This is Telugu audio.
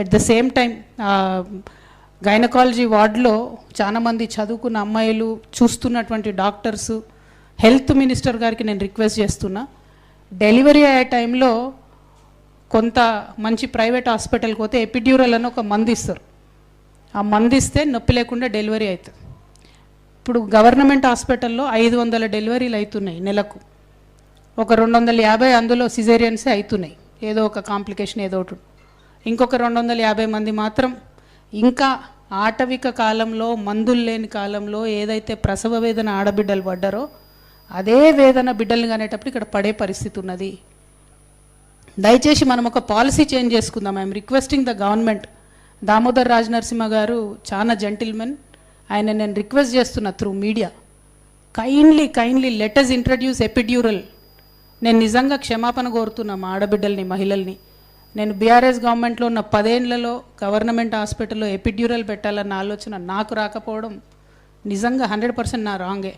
At the same time gynaecology వార్డులో చాలామంది చదువుకున్న అమ్మాయిలు చూస్తున్నటువంటి డాక్టర్స్ హెల్త్ మినిస్టర్ గారికి నేను రిక్వెస్ట్ చేస్తున్నా. డెలివరీ అయ్యే టైంలో కొంత మంచి ప్రైవేట్ హాస్పిటల్కి పోతే ఎపిడ్యూరల్ అని ఒక మంది ఇస్తారు. ఆ మంది ఇస్తే నొప్పి లేకుండా డెలివరీ అవుతుంది. ఇప్పుడు గవర్నమెంట్ హాస్పిటల్లో ఐదు వందల డెలివరీలు అవుతున్నాయి నెలకు. ఒక రెండు వందల యాభై అందులో సిజేరియన్సే అవుతున్నాయి. ఏదో ఒక కాంప్లికేషన్ ఏదో ఒకటి. ఇంకొక రెండు వందల యాభై మంది మాత్రం ఇంకా ఆటవిక కాలంలో మందులు లేని కాలంలో ఏదైతే ప్రసవ వేదన ఆడబిడ్డలు పడ్డారో అదే వేదన బిడ్డలు కానేటప్పుడు ఇక్కడ పడే పరిస్థితి ఉన్నది. దయచేసి మనం ఒక పాలసీ చేంజ్ చేసుకుందాం. I'm requesting the government. Damodar Raj Narasimha garu చాలా జెంటిల్మెన్. ఆయన నేను రిక్వెస్ట్ చేస్తున్నా through media. Kindly kindly letters introduce epidural నేను నిజంగా క్షమాపణ కోరుతున్నా మా ఆడబిడ్డల్ని మహిళల్ని. నేను బీఆర్ఎస్ గవర్నమెంట్లో ఉన్న పదేళ్ళలో గవర్నమెంట్ హాస్పిటల్లో ఎపిడ్యూరల్ పెట్టాలన్న ఆలోచన నాకు రాకపోవడం నిజంగా హండ్రెడ్ పర్సెంట్ నా రాంగే